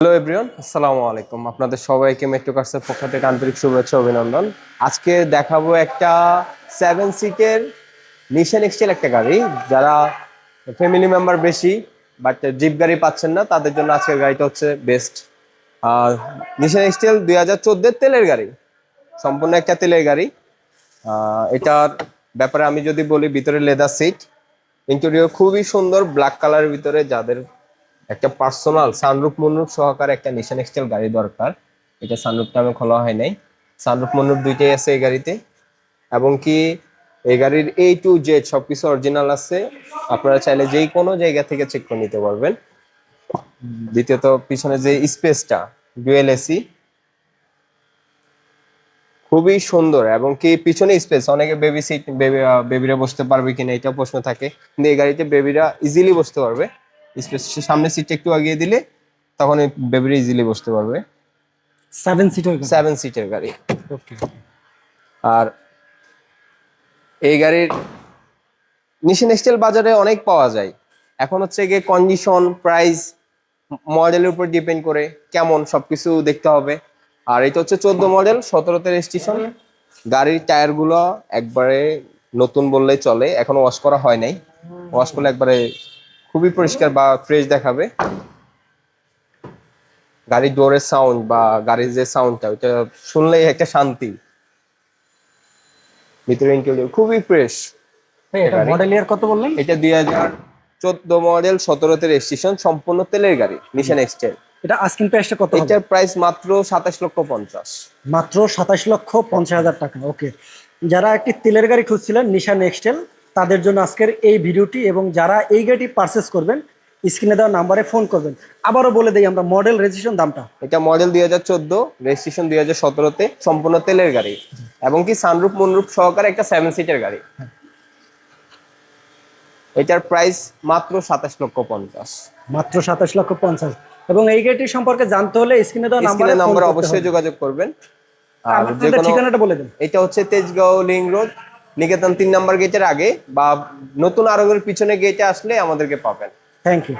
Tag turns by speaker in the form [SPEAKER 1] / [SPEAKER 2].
[SPEAKER 1] Hello everyone আসসালামু আলাইকুম আপনাদের সবাইকে মেট্রো কার্সের পক্ষ থেকে আন্তরিক শুভেচ্ছা অভিনন্দন। আজকে দেখাবো একটা সেভেন সিটের নিশান এক্সটেল একটা গাড়ি। যারা ফ্যামিলি মেম্বার বেশি বাট জিপ গাড়ি পাচ্ছেন না, তাদের জন্য আজকের গাড়িটা হচ্ছে বেস্ট আর নিশান এক্সটেল দুই হাজার চোদ্দের তেলের গাড়ি। সম্পূর্ণ একটা তেলের গাড়ি। এটার ব্যাপারে আমি যদি বলি, ভিতরে লেদার সিট ইন্টেরিয়র খুবই সুন্দর ব্ল্যাক কালারের ভিতরে যাদের একটা পার্সোনাল সানরুফ মনরুফ সহকারে একটা নিশান এক্সটেল গাড়ি দরকার। এটা সানরুফটা আমি খোলা হয় নাই। সানরুফ মনরুফ দুইটাই আছে এই গাড়িতে। এবং কি এই গাড়ির এ টু জেড সবকিছু অরিজিনাল আছে। আপনারা চাইলে যেই কোনো জায়গা থেকে চেক করে নিতে পারবেন। দ্বিতীয়ত, পিছনে যে স্পেসটা ডুয়েল এসি খুবই সুন্দর এবং কি পিছনে স্পেস অনেকে বেবি সিট বেবি বেবিরা বসতে পারবে কিনা এটা প্রশ্ন থাকে। কিন্তু এই গাড়িতে বেবিরা ইজিলি বসতে পারবে। স্পেস সামনে সিটটা একটু আগিয়ে দিলে তখন বেবিরা ইজিলি বসতে পারবে।
[SPEAKER 2] সেভেন সিটার
[SPEAKER 1] সেভেন সিটের গাড়ি।
[SPEAKER 2] ওকে
[SPEAKER 1] আর এই গাড়ির নিশান এক্সটেল বাজারে অনেক পাওয়া যায়। এখন হচ্ছে গিয়ে কন্ডিশন প্রাইস মডেলের উপর ডিপেন্ড করে কেমন সবকিছু দেখতে হবে। আর এটা হচ্ছে চোদ্দ মডেল সতেরোতে রেজিস্ট্রেশন গাড়ির টায়ারগুলো একবারে নতুন বললে চলে এখনও ওয়াশ করা হয় নাই। ওয়াশ করলে একবারে খুবই পরিষ্কার বা ফ্রেশ দেখাবে। গাড়ির ডোরের সাউন্ড বা গাড়ির যে সাউন্ডটা ওইটা শুনলেই একটা শান্তি। ভিতরে ইন্টেরিয়র খুবই ফ্রেশ
[SPEAKER 2] মডেল ইয়ার কত বললেন?
[SPEAKER 1] এটা দুই হাজার চোদ্দ মডেল সতেরোতে রেজিস্ট্রেশন সম্পূর্ণ তেলের গাড়ি নিশান এক্সটেল
[SPEAKER 2] এটা আস্কিং প্রাইসটা কত?
[SPEAKER 1] এটার প্রাইস মাত্র সাতাশ লক্ষ পঞ্চাশ।
[SPEAKER 2] মাত্র সাতাশ লক্ষ পঞ্চাশ হাজার টাকা ওকে যারা একটি তেলের গাড়ি খুঁজছিলেন নিশান এক্সটেল তাদের জন্য আজকের এই ভিডিওটি এবং যারা এই গাড়িটি পারচেস করবেন স্ক্রিনে দেওয়া নাম্বারে ফোন করবেন। আবারও বলে দিই আমরা মডেল রেজিস্ট্রেশন দামটা।
[SPEAKER 1] এটা মডেল দুই হাজার চোদ্দ রেজিস্ট্রেশন দুই হাজার সতেরোতে সম্পূর্ণ তেলের গাড়ি এবং কি সানরুফ মনরুফ সহকারে একটা সেভেন সিটের গাড়ি। এটার প্রাইস মাত্র সাতাশ লক্ষ পঞ্চাশ।
[SPEAKER 2] মাত্র সাতাশ লক্ষ পঞ্চাশ। এবং এই গাড়িটি সম্পর্কে জানতে হলে স্ক্রিনে দেওয়া নাম্বারে
[SPEAKER 1] নাম্বারে অবশ্যই যোগাযোগ করবেন। আর
[SPEAKER 2] ঠিকানাটা বলে দেন।
[SPEAKER 1] এটা হচ্ছে তেজগাঁও লিং রোড নিকেতন তিন নম্বর গেটের আগে বা নতুন আরঙের পিছনে গেটে আসলে আমাদেরকে পাবেন।
[SPEAKER 2] Thank you